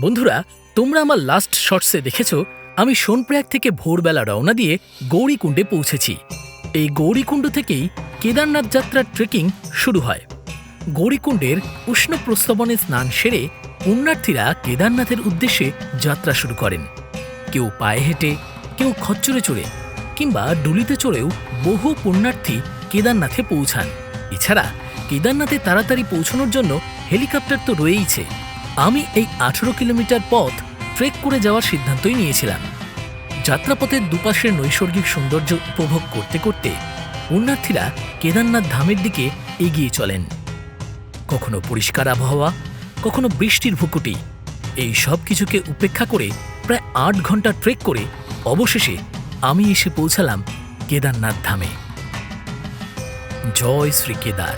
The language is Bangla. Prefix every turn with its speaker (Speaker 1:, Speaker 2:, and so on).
Speaker 1: বন্ধুরা, তোমরা আমার লাস্ট শর্টসে দেখেছ, আমি সোনপ্রয়াগ থেকে ভোরবেলা রওনা দিয়ে গৌরীকুণ্ডে পৌঁছেছি। এই গৌরীকুণ্ড থেকেই কেদারনাথ যাত্রার ট্রেকিং শুরু হয়। গৌরীকুণ্ডের উষ্ণ প্রস্রবণে স্নান সেরে পুণ্যার্থীরা কেদারনাথের উদ্দেশ্যে যাত্রা শুরু করেন। কেউ পায়ে হেঁটে, কেউ খচ্চরে চড়ে, কিংবা ডুলিতে চড়েও বহু পুণ্যার্থী কেদারনাথে পৌঁছান। এছাড়া কেদারনাথে তাড়াতাড়ি পৌঁছানোর জন্য হেলিকপ্টার তো রয়েইছে। আমি এই আঠেরো কিলোমিটার পথ ট্রেক করে যাওয়ার সিদ্ধান্তই নিয়েছিলাম। যাত্রাপথের দুপাশের নৈসর্গিক সৌন্দর্য উপভোগ করতে করতে পুণ্যার্থীরা কেদারনাথ ধামের দিকে এগিয়ে চলেন। কখনো পরিষ্কার আবহাওয়া, কখনো বৃষ্টির ভুকুটি, এই সব কিছুকে উপেক্ষা করে প্রায় আট ঘণ্টা ট্রেক করে অবশেষে আমি এসে পৌঁছালাম কেদারনাথ ধামে। জয় শ্রী কেদার।